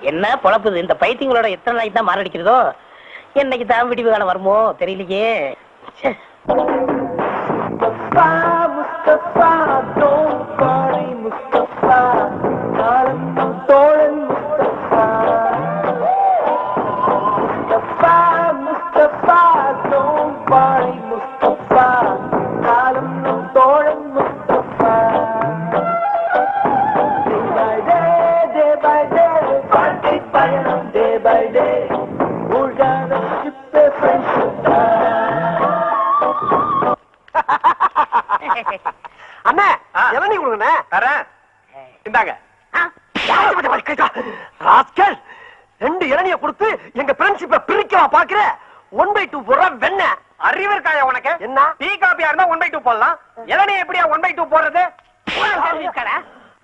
என்ன பொழப்புது இந்த பைத்தியங்களோட எத்தனை நாளைக்கு தான் மாரடிக்கிறதோ என்னைக்கு தான் விடிவு காலம் வருமோ தெரியலையே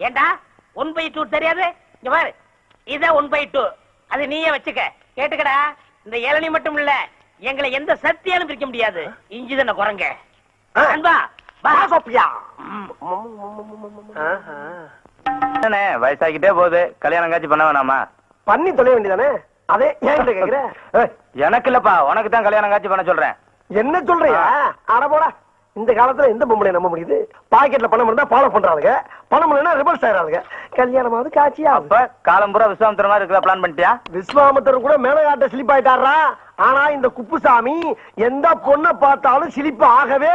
ஏண்டா? ஒன் பை டூ தெரியாது? இங்க பாரு. இத ஒன் பை டூ அது நீயே வச்சுக்க. கேட்டுக்கடா. இந்த இளநீ மட்டும் இல்ல. எங்களை எந்த சக்தியாலும் பிரிக்க முடியாது. இஞ்சி தானே குரங்க. அன்பா வயசாகிட்டே போகுது. கல்யாணம் காட்சி பண்ண வேணாமா? பண்ணி தொலைய வேண்டியதானே? அதே ஏன் கேக்குற? எனக்கு இல்லப்பா. உனக்கு தான் கல்யாணம் காட்சி பண்ண சொல்றேன். என்ன சொல்றியா? அட போடா. இந்த காலத்துல எந்த பொம்பளை நம்ப முடியுது? பாக்கெட்ல பணம் இருந்தா ஃபாலோ பண்றாங்க பணம் இல்லைன்னா ரிவர்ஸ் ஆயிராங்க கல்யாணமாவது காட்சியா அப்ப காலம் பூரா விஸ்வாமித்திர மாதிரி இருக்கிற பிளான் பண்ணிட்டியா? விஸ்வாமித்தர் கூட மேலகாட்ட சிலிப் ஆயிட்டாரா ஆனா இந்த குப்புசாமி எந்த பொண்ணை பார்த்தாலும் சிலிப்பு ஆகவே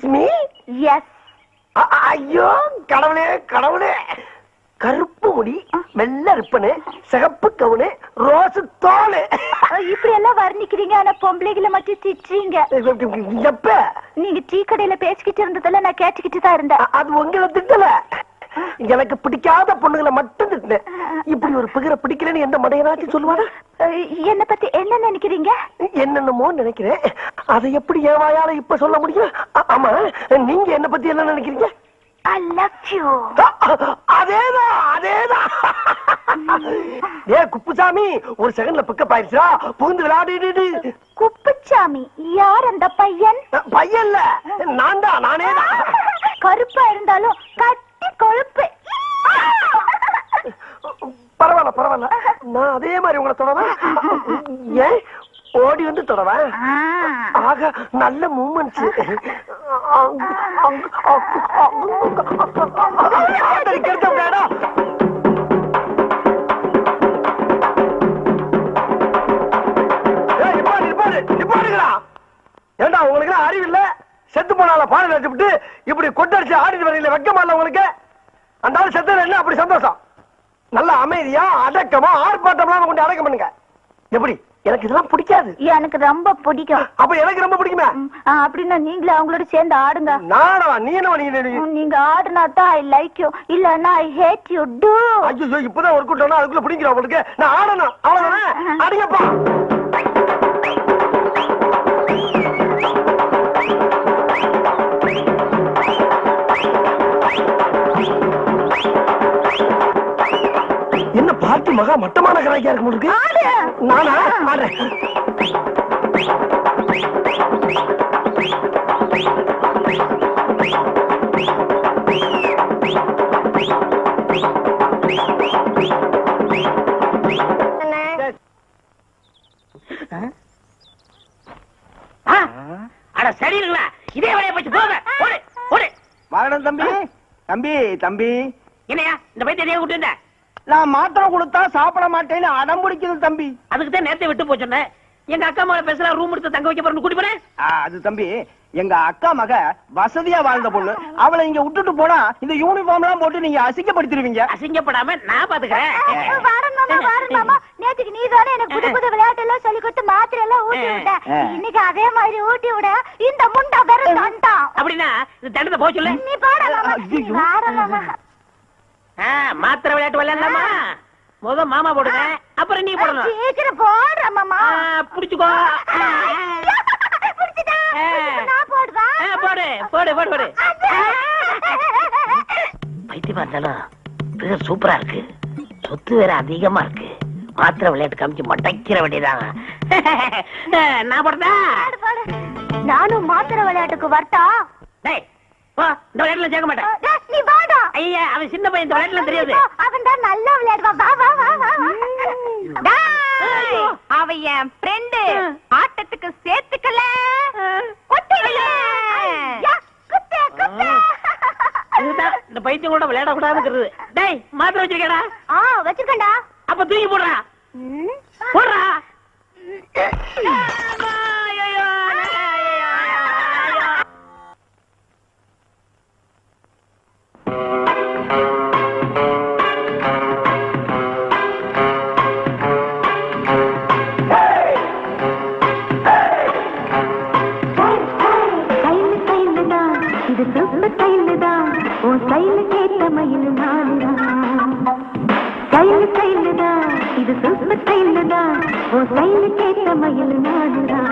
மீ எஸ் ஐயோ கடவுளே கடவுளே. கருப்பு முடி வெள்ளை ரிப்பனு சிகப்பு கவுனு ரோஸ் தோலு. இப்படி எல்லாம் வர்ணிக்கிறீங்க ஆனா பொம்பளைகளை மட்டும் திட்டுறீங்க. எப்ப? நீங்க டீ கடையில பேசிக்கிட்டு இருந்ததெல்லாம் நான் கேட்டுக்கிட்டு தான் இருந்தேன். அது உங்களை திட்டல. எனக்கு பிடிக்காத பொண்ணுங்களை மட்டும் திட்டினேன் இப்படி ஒரு பிகரை பிடிக்கலன்னு எந்த மடையனாச்சும் சொல்லுவானா என்னை பத்தி என்ன நினைக்கிறீங்க? என்னென்னமோ நினைக்கிறேன். அதை எப்படி என் வாயால இப்ப சொல்ல முடியும்? ஆமா நீங்க என்ன பத்தி என்ன நினைக்கிறீங்க? அதேதான் அதேதான். ஏ குப்புசாமி ஒரு செகண்ட்ல பிக்கப் ஆயிடுச்சா புகுந்து விளையாடிடு குப்புச்சாமி யார் அந்த பையன்? பையன்ல. நான் தான் நானே தான் கருப்பா இருந்தாலும் கொழுப்பு பரவாயில்ல பரவாயில்ல நான் அதே மாதிரி உங்களை தொடவேன் ஏன் ஓடி வந்து தொடவேன் ஆக நல்ல மூமெண்ட்ஸ் பாடம் வச்சுட்டு இப்படி கொட்டடிச்சு ஆடிட்டு வரீங்களே வெக்கமா இல்ல உங்களுக்கு? அந்த ஆள் செத்தது என்ன? அப்படி சந்தோஷம். நல்ல அமைதியா அடக்கமா ஆர்ப்பாட்டம்லாம் கொண்டு அடக்கம் பண்ணுங்க. எப்படி? எனக்கு இதெல்லாம் பிடிக்காது. எனக்கு ரொம்ப பிடிக்கும். அப்ப எனக்கு ரொம்ப பிடிக்குமே? அப்படின்னா நீங்களும் அவங்களோட சேர்ந்து ஆடுங்க. நானா நீ என்ன நீ. ம், நீங்க ஆடுனா தான் ஐ லைக் யூ இல்லன்னா ஐ ஹேட் யூ டூ ஐயோ இப்பதான் ஒரு கூட்டம் அதுக்குள்ள பிடிக்கிறோம் உங்களுக்கு. நான் ஆடணும். அவ்வளவுதானே? அடிங்கப்பா. பார்ட்டி மகா மட்டமான கராக்கியா இருக்கு உங்களுக்கு நானா? ஆடுறேன் ஆ? அட சரிங்களா. இதே வேலையை போச்சு போங்க. ஓடு ஓடு. மரணம் தம்பி. தம்பி தம்பி. என்னையா இந்த பைத்தியம் கூட்டு வந்த? நான் மாத்திரை கொடுத்தா சாப்பிட மாட்டேன்னு அடம் பிடிக்குது தம்பி. அதுக்கு தான் நேரத்தை விட்டு போச்சுன்னேன் எங்க அக்கா மேல பேசலாம் ரூம் எடுத்து தங்க வைக்க போறேன்னு கூட்டி போறேன் அது தம்பி எங்க அக்கா மக வசதியா வாழ்ந்த பொண்ணு. அவளை இங்க விட்டுட்டு போனா இந்த யூனிஃபார்ம் எல்லாம் போட்டு நீங்க அசிங்கப்படுத்திடுவீங்க. அசிங்கப்படாம நான் பாத்துக்கிறேன். நேத்துக்கு நீ தானே எனக்கு புது புது விளையாட்டு எல்லாம் சொல்லி கொடுத்து மாத்திரை எல்லாம் ஊட்டி விட்ட. இன்னைக்கு அதே மாதிரி ஊட்டி விட இந்த முண்டா வெறும் தண்டம் அப்படின்னா இந்த தண்டத்தை போக சொல்லு. நீ போட மாமா மாத்திரை விளையாட்டு விளையாடலாமா? முத மாமா போடுங்க. அப்புறம் நீ போடணும். சீக்கிரம் போடுற மாமா. புடிச்சுக்கோ. போடு போடு போடு போடு. பைத்தியமா இருந்தாலும் பிகர் சூப்பரா இருக்கு. சொத்து வேற அதிகமா இருக்கு. மாத்திரை விளையாட்டு காமிச்சு மொட்டைக்கிற வேண்டியதான் நான் போடுறதா? போடு, போடு. நானும் மாத்திரை விளையாட்டுக்கு வரட்டா? டேய் போ இந்த விளையாட்டுல சேர்க்க மாட்டேன். நீ வாடா. ஐயா அவன் சின்ன பையன் இந்த விளையாட்டுல தெரியாது. அவன் தான் நல்லா விளையாடுவான் வா வா வா வா அவ என் ஃப்ரெண்டு ஆட்டத்துக்கு சேர்த்துக்கல. இந்த பைத்தியம் கூட விளையாட கூடாதுங்கிறது டேய் மாத்திரை வச்சிருக்கடா. ஆ வச்சிருக்கேன்டா. அப்ப தூக்கி போடுறா. போடுறா. இது சொந்த கையில தான் உன் கையில கேட்ட மயில் நானுதான் கையில கையில தான் இது சொந்த கையில தான் உன் கையில கேட்ட மயில் நானுதான்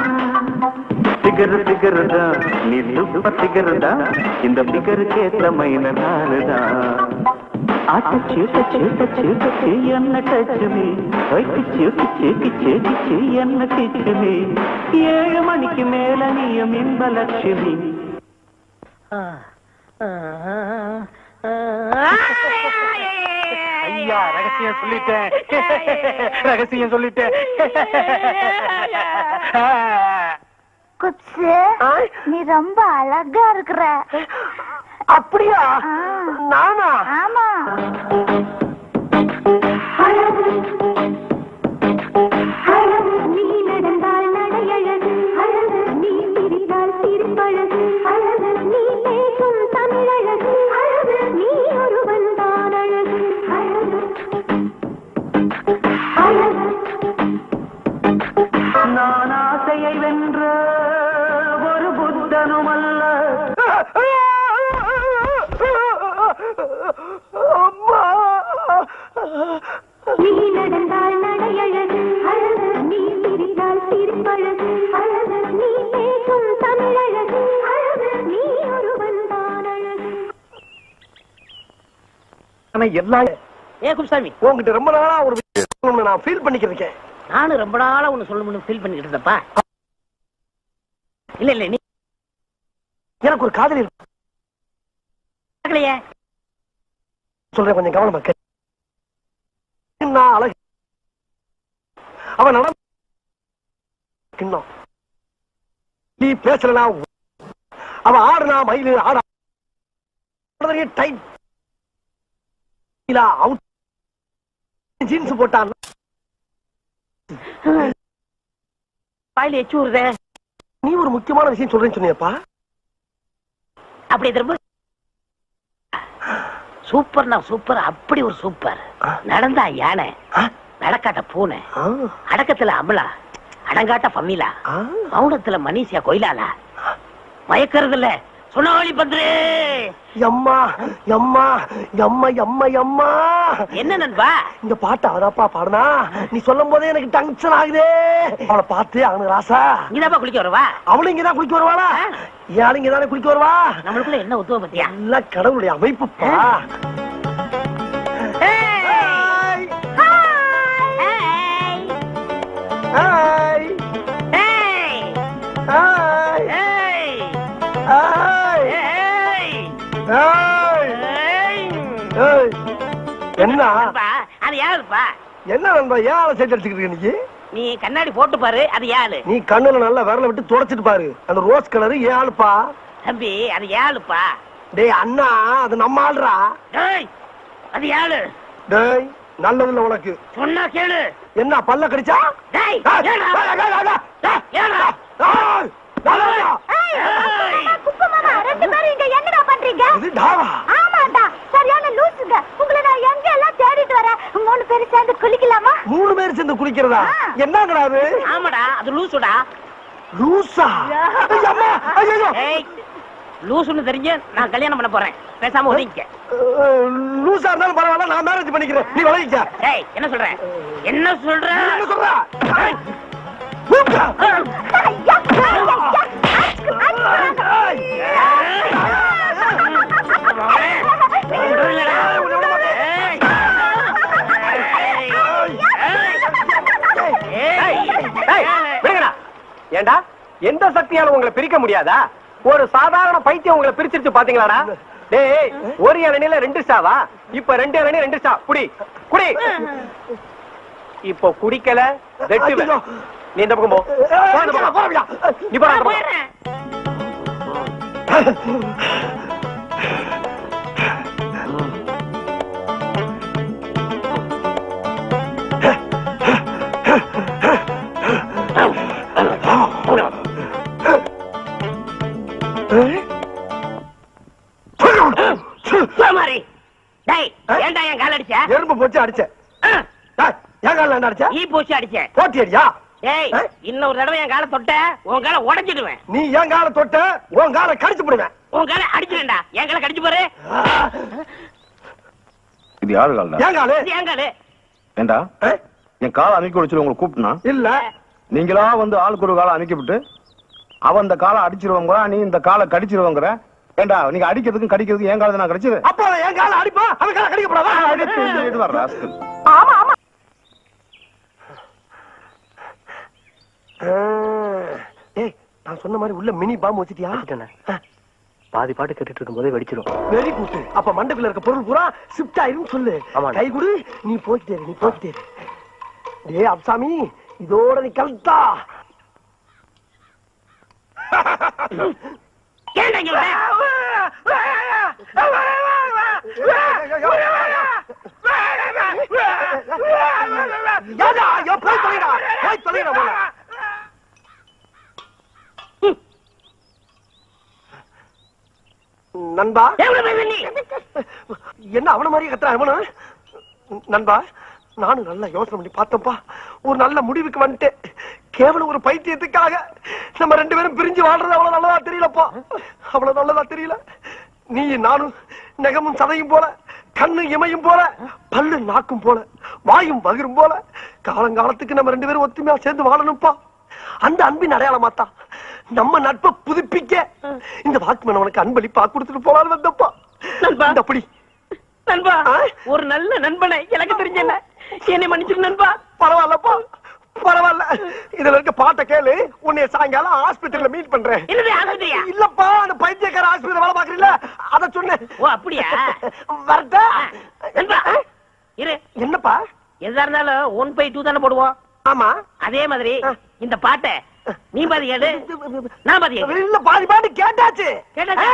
பிகர் திகரதா நீ சூப்பர் திகரதா இந்த பிகருக்கு ஏத்த மைன நானுதான் ஆட்ட சீட்ட சீட்ட என்ன என்ன ஏழு மணிக்கு மேல நீயும் இன்பலட்சுமி. ஐயா ரகசியம் சொல்லிட்டேன். ரகசியம் சொல்லிட்டேன். குப்ஸு நீ ரொம்ப அழகா இருக்கிற. அப்படியா. நானா? ஆமா. நான் ஆசையை வென்ற ஒரு புத்தனும் அல்ல நீ நடந்தால் நடையழகு அழகு நீ சிரித்தால் சிரிப்பழகு அழகு நீ பேசும் தமிழழகு அழகு நீ ஒருவன் தான் அழகு. ஆனா எல்லாம் ஏ குப்சாமி உங்ககிட்ட ரொம்ப நாளா ஒரு நான் ஃபீல் பண்ணிக்கிறேன் நானும் ரொம்ப நாளா ஒண்ணு சொல்லணும்னு ஃபீல் பண்ணிட்டு இருந்தப்பா. இல்ல இல்ல நீ எனக்கு ஒரு காதலி இருக்கு. சொல்றேன் கொஞ்சம் கவனமா நான் அழகு. அவன் நட கிண்ணம் நீ பேசலனா அவ ஆடுனா மயிலு ஆடா டைம் அவுட் ஜீன்ஸ் போட்டான் வாயில எச்சு ஊறுதே. நீ ஒரு முக்கியமான விஷயம் சொல்றேன்னு சொன்னியப்பா. அப்படி திரும்ப. சூப்பர்னா சூப்பர் அப்படி ஒரு சூப்பர். நடந்தா யானை? நடக்காட்ட பூனை அடக்கத்துல அமலா அடங்காட்ட பம்மிலா. மௌனத்துல மனிஷியா கொயிலாலா. மயக்கறதுல சுனாவளி பந்துரு எம்மா எம்மா எம்மா எம்மா எம்மா! என்ன நண்பா? இந்த பாட்டு அவதாப்பா பாடுனா? நீ சொல்லும் போதே எனக்கு டங்ஷன் ஆகுதே! அவளை பார்த்து அவனுக்கு ராசா. இங்கதாப்பா குளிக்க வருவா? அவளும் இங்கதான் குளிக்க வருவாளா? ஆளு இங்கதானே குளிக்க வருவா? நம்மளுக்குள்ள என்ன உத்துவம் பத்தியா? எல்லாம் கடவுளுடைய அமைப்புப்பா. என்ன? அது யாருப்பா? என்ன நண்பா ஏன் ஆளை சேர்த்து அடிச்சுக்கிட்டு இருக்க நீ? கண்ணாடி போட்டு பாரு அது யாரு? நீ கண்ணுல நல்லா விரல விட்டு தொடச்சிட்டு பாரு. அந்த ரோஸ் கலர் ஏன் ஆளுப்பா? தம்பி அது யாருப்பா? டேய் அண்ணா அது நம்ம ஆள்றா. டேய் அது யாரு? டேய் நல்லதுல உனக்கு. சொன்னா கேளு. என்ன பல்ல கடிச்சா? டேய் ஏடா? ஏய், டேய், ஏடா? மூணு பேர் சேர்ந்து குளிக்கிறதா? என்னங்கடா அது? ஆமாடா அது லூசுடா. லூசா? ஐயம்மா. ஏய் லூசுன்னு தெரிஞ்சு நான் கல்யாணம் பண்ண போறேன். பேசாம ஒதுங்கிக்க. அஹ், லூசா இருந்தாலும் பரவாயில்ல நான் மேரேஜ் பண்ணிக்கிறேன். நீ விளைவிக்க ஏய் என்ன சொல்ற? என்ன சொல்ற? என்ன சொல்ற? ஏண்டா? எந்த சக்தியால உங்களை பிரிக்க முடியாதா? ஒரு சாதாரண பைத்தியம் உங்களை பிரிச்சிருச்சு பாத்தீங்களாடா? டேய் ஒரு இளநில ரெண்டு சாவா? இப்ப ரெண்டு இளநீ ரெண்டு சா. குடி குடி. இப்போ குடிக்கல வெட்டுவேன். நீ இந்த பக்கம் போ. போ? நீ கால் அடிச்ச? எறும்பு போச்சு என் காலில் என்ன அடிச்ச? ஈ பூச்சி அடிச்ச. போட்டி அடியா இன்னொரு தடவை என் காலை தொட்ட உன் காலை உடைச்சிடுவேன். நீ என் காலை தொட்ட உன் காலை கடிச்சு போடுவேன். உன் காலை அடிச்சிடுவேன்டா என் காலை கடிச்சு பாரு. இது யாரு கால்டா? என் காலு. என் காலு. ஏண்டா? என் காலை அமைக்க வச்சு உங்களை கூப்பிட்டுனா? இல்ல. நீங்களா வந்து ஆளுக்கு ஒரு காலை அமைக்கப்பட்டு அவன் இந்த காலை அடிச்சிருவாங்க நீ இந்த காலை கடிச்சிருவாங்கற. ஏண்டா நீங்க அடிக்கிறதுக்கும் கடிக்கிறதுக்கும் என் காலை நான் கடிச்சது? அப்போ என் காலை அடிப்பா அவன் காலை கடிக்கப்படாதா. ஆமா ஆமா. ஏய் நான் சொன்ன மாதிரி உள்ள மினி பாம்பு வச்சிட்டியா? பாதி பாட்டு கேட்டுட்டு இருக்கும் போதே வெடிச்சிடும் வெரி குட் அப்ப மண்டக்குள்ள இருக்க பொருள் பூரா ஷிஃப்ட் ஆயிரும் சொல்லு. கை கொடு. நீ போய்கிட்டே இரு, நீ போய்கிட்டே இரு. டேய் அப்சாமி இதோட நீ கலத்தா தொலைடா, போய் தொலைடா போல. நண்பா? என்ன அவன மாதிரி கத்துறான் அவனு நண்பா நானும் நல்லா யோசனை பண்ணி பார்த்தப்பா ஒரு நல்ல முடிவுக்கு வந்துட்டேன். கேவலம் ஒரு பைத்தியத்துக்காக நம்ம ரெண்டு பேரும் பிரிஞ்சு வாழ்றது அவ்வளவு நல்லதா தெரியலப்பா. அவ்வளவு நல்லதா தெரியல. நீ நானும் நெகமும் சதையும் போல கண்ணு இமையும் போல பல்லு நாக்கும் போல வாயும் பகிரும் போல காலங்காலத்துக்கு நம்ம ரெண்டு பேரும் ஒத்துமையா சேர்ந்து வாழணும்ப்பா. அந்த அன்பின் அடையாளமாத்தா. நம்ம நட்பை புதுப்பிக்க இந்த வாக்குமன் உனக்கு அன்பளிப்பா கொடுத்துட்டு போலான்னு வந்தப்பா. அப்படி நண்பா? ஒரு நல்ல நண்பனை எனக்கு தெரிஞ்சல என்னை மன்னிச்சிரு நண்பா. பரவாயில்லப்பா. பரவாயில்ல. இதுல இருக்க பாட்டை கேளு. உன்னை சாயங்காலம் ஆஸ்பத்திரியில மீட் பண்றேன். இல்லப்பா அந்த பைத்தியக்கார ஆஸ்பத்திரி வேலை பாக்குறீங்களா அத சொன்னேன். ஓ அப்படியா? வரட்டா. இரு. என்னப்பா? எதா இருந்தாலும் ஒன் பை டூ தானே போடுவோம். ஆமா. அதே மாதிரி இந்த பாட்டை நீ பாதி கேடு நான் பாதி இல்ல பாதி பாட்டு கேட்டாச்சு. கேட்டாச்சா?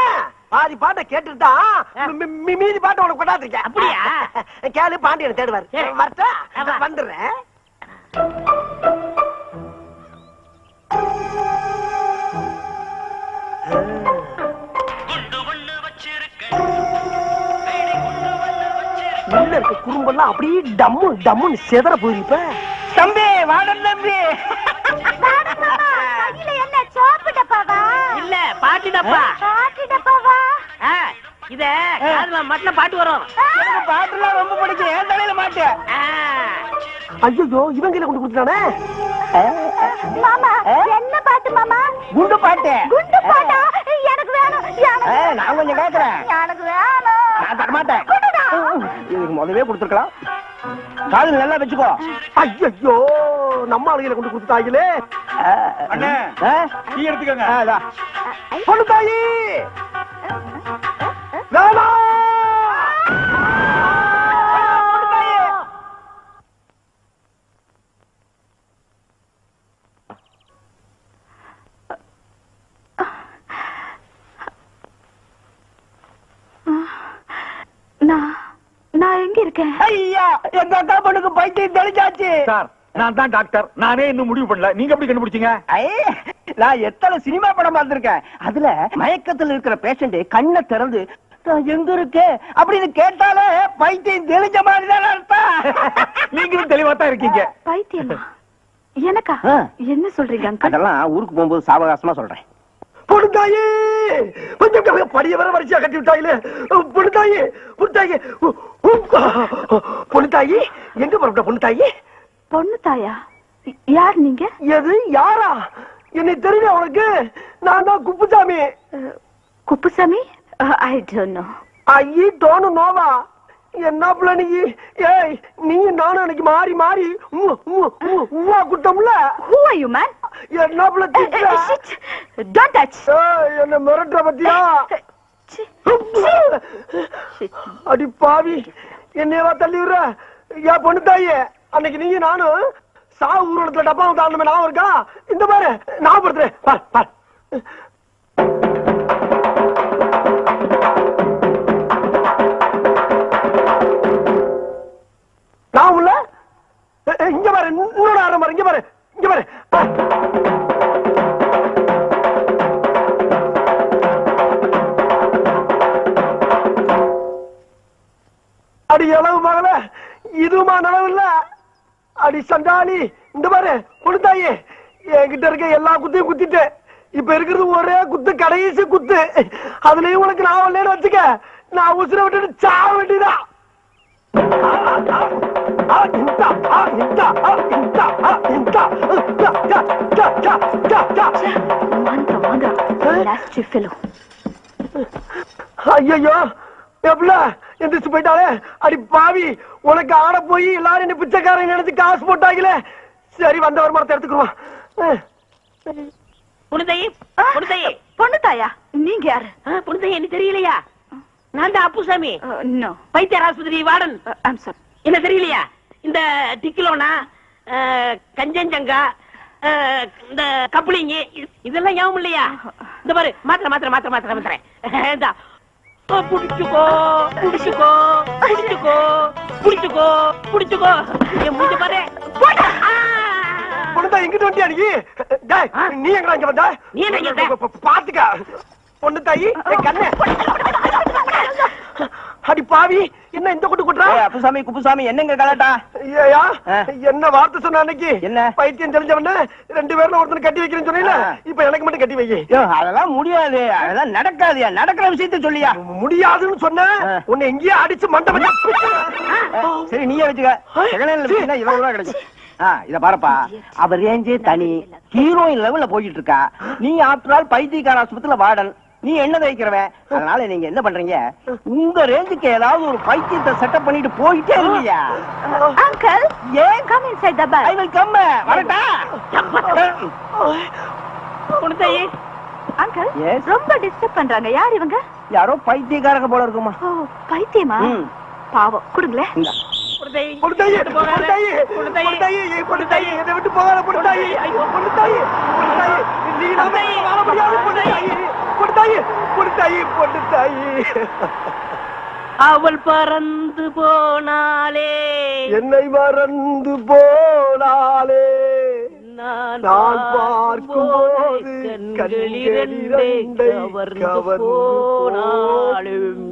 பாதி பாட்டை கேட்டுட்டு தான் மி- மி- மீதி பாட்டை உனக்கு கொண்டாந்துருக்கேன் அப்படியா? கேளு பாண்டியனை தேடுவாரு. வரட்டா. வந்துடுறேன். உள்ள இருக்க குறும்பெல்லாம் அப்படியே டம்மு டம்முன்னு செதற போயிருப்ப தம்பி வாடன் தம்பி மேடம் மாமா, கையில என்ன சோப்பு டப்பாவா இல்ல பாட்டு டப்பா. பாட்டி டப்பாவா? இத காதுல மட்டும் பாட்டு வரும். எனக்கு பாட்டுலாம் ரொம்ப பிடிக்கும். என் தலையில மாட்டு. ஐயோ இவன் கையில கொண்டு கொடுத்துட்டானே? மாமா என்ன பாட்டு மாமா? குண்டு பாட்டு. குண்டு பாட்டா? எனக்கு வேணும் நான் கொஞ்சம் கேக்குறேன். எனக்கு வேணும். நான். இதுக்கு முதவே கொடுத்துருக்கலாம். காது நல்லா வச்சுக்கோ. ஐயோ நம்ம ஆளுகளை கொண்டு கொடுத்துட்டாங்களே அண்ணே டீ எடுத்துக்கோங்க. பொண்ணு தாயி! வேணாம் நான் நான் எங்க இருக்கேன்? ஐயா எங்க அக்கா பொண்ணுக்கு பைத்தியம் தெளிச்சாச்சு. சார் நான் தான் டாக்டர் நானே இன்னும் முடிவு பண்ணல. நீங்க எப்படி கண்டுபிடிச்சீங்க? நான் எத்தனை சினிமா படம் பார்த்திருக்கேன். அதுல மயக்கத்துல இருக்கிற பேஷண்ட் கண்ணை திறந்து "நான் எங்க இருக்கேன்? அப்படின்னு கேட்டாலே பைத்தியம் தெளிஞ்ச மாதிரி தான் அர்த்தம். நீங்களும் தெளிவா தான் இருக்கீங்க. பைத்தியமா? எனக்கா. என்ன சொல்றீங்க அதெல்லாம் ஊருக்கு போகும்போது சாவகாசமா சொல்றேன். பொண்ணுத்தாயி கொஞ்சம் படிய வர வரிசையா கட்டி விட்டாயிலே. எங்க புறப்பட்ட பொண்ணுத்தாயி பொண்ணு தாயா? யார் நீங்க? எது? யாரா? என்னை தெரியல உனக்கு? நான் தான் Kuppusamy. Kuppusamy? I don't know I don't Noah என்ன பிள்ளை நீ? ஏய் நீ நானும் அன்னைக்கு மாறி மாறி உவ்வா குட்டம்ல ஹூ ஆர் யூ மேன் என்ன பிள்ளை திட்டுற? டோன்ட் டச் ஏய், என்ன மிரட்டுற பத்தியா? அடி பாவி. என்னையவா தள்ளி விடுற? ஏன் பொண்ணு தாயே. அன்னைக்கு நீங்க நானும் சா ஊர்வலத்துல டப்பா தாண்டமே நான் இருக்கா? இந்த பாரு ஞாபகப்படுத்துறேன். பார் பார். நான் உள்ள? இங்க பாரு இன்னொரு ஆரம் பாரு இங்க பாரு இங்க பாரு. அடி எளவு மகள? இதுமா நனவு இல்லை அடி சண்டாளி இந்த பாரு கொடுத்தாயே. என்கிட்ட இருக்க எல்லா குத்தையும் குத்திட்டு. இப்ப இருக்கிறது ஒரே குத்து கடைசி குத்து. அதுலயும் உனக்கு நான் இல்லைன்னு வச்சுக்க நான் உசுர விட்டுட்டு சாவ வேண்டியதா வாங்க வாங்க லாஸ்ட் ஃபெலோ ஐயோ எந்திரிச்சு போயிட்டாலே? அடி பாவி உனக்கு ஆட போய் எல்லாரும் என்ன பிச்சைக்காரன் நினைச்சு காசு போட்டாங்களே. சரி வந்த வருமானத்தை எடுத்துக்குருவான் புனிதையே புனிதையே பொண்ணு தாயா? நீங்க யாரு? புனிதையே என்ன தெரியலையா? நான் தான் அப்புசாமி. நோ. வைத்தியர் ஆஸ்பத்திரி வார்டன் என்ன தெரியலையா? இந்த டிக்கிலோனா கஞ்சஞ்சங்கா இந்த கப்ளிங்கி இது- இதெல்லாம் ஞாபகம் இல்லையா? இந்த பாரு மாத்திரை மாத்திரை மாத்திரை மாத்திரை மாத்திரை. புடிச்சுக்கோ புடிச்சுக்கோ புடிச்சுக்கோ புடிச்சுக்கோ புடிச்சுக்கோ. என் மூஞ்ச பாரு. பொண்ணுதான் எங்கிட்டு வண்டியா நீ? டேய், நீ எங்கடா இங்க வந்த? நீ என்ன பாத்துக்க. பொண்ணு தாயி கண்ணு. அடி பாவி என்ன இந்த கொட்டு கொட்டுறா அப்புசாமி குப்புசாமி என்னங்க கலாட்டா? ஐயா. என்ன வார்த்தை சொன்ன அன்னைக்கு? என்ன? பைத்தியம் தெரிஞ்சவன ரெண்டு பேர்ல ஒருத்தனை கட்டி வைக்கிறேன்னு சொன்னீல. இப்ப எனக்கு மட்டும் கட்டி வை ஐயோ, அதெல்லாம் முடியாது. அதெல்லாம் நடக்காதுயா. நடக்கிற விஷயத்த சொல்லியா. முடியாதுன்னு சொன்ன. உன்னை எங்கேயே அடிச்சு மண்டை வச்சு சரி நீயே வச்சுக்க. செகண்ட் இருபது ரூபா ஆ இத பாருப்பா. அவ ரேஞ்சே தனி? ஹீரோயின் லெவல்ல போயிட்டு இருக்கா. நீ ஆஃப்டர் ஆல் பைத்தியக்கார ஆஸ்பத்திரியில வார்டன். நீ என்ன தைக்கிறவன் அதனால நீங்க என்ன பண்றீங்க? உங்க ரேஞ்சுக்கு ஏதாவது ஒரு பைத்தியத்தை செட்டப் பண்ணிட்டு போயிட்டே இருக்கியா அங்கிள் ஏன்? Come inside the I will come வரட்டா. புனிதையே அங்கிள் Yes? ரொம்ப டிஸ்டர்ப் பண்றாங்க. யார் இவங்க? யாரோ பைத்தியக்காரங்க போல இருக்குமா. ஓ பைத்தியமா. பாவம். புனிதையே பொண்ணுத்தாயி விட்டு போகாத. விட்டு நீ நம்ம வாழ முடியாது பொண்ணுத்தாயி பொண்ணுத்தாயி பொண்ணுத்தாயி பொண்ணுத்தாயி அவள் பறந்து போனாலே என்னை மறந்து போனாலே நான் கண்கள் இரண்டே கண்களிரண்டை கவர்ந்து போனாலும்